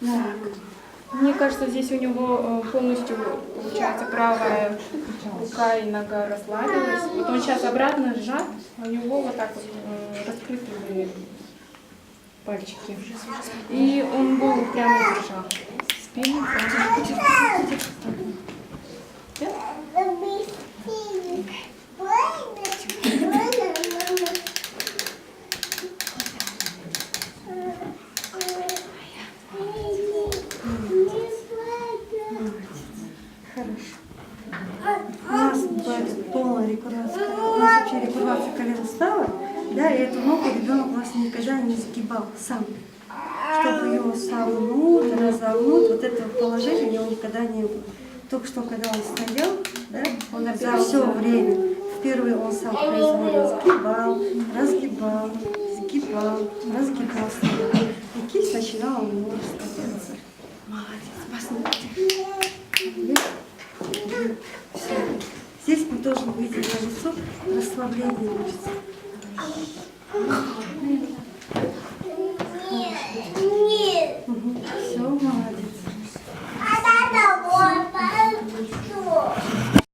Мне кажется, здесь у него э, полностью, получается, правая рука и нога расслабилась. Вот он сейчас обратно сжат, а у него вот так вот э, раскрыты пальчики. И он голову прямо держал. Спину прямо. У нас бывает полная рекурвация. У нас вообще рекурвация колена стала, да, и эту ногу ребенок у нас никогда не загибал сам. Чтобы его согнуть, разогнуть, вот этого положения у него никогда не было. Только что, когда он стоял, да, он за все время, впервые он сам произвольно сгибал, разгибал, сгибал, разгибал. И кисть начинала у него должен выйти на лицо расслабление мышц. Нет, нет. Угу. Все, молодец.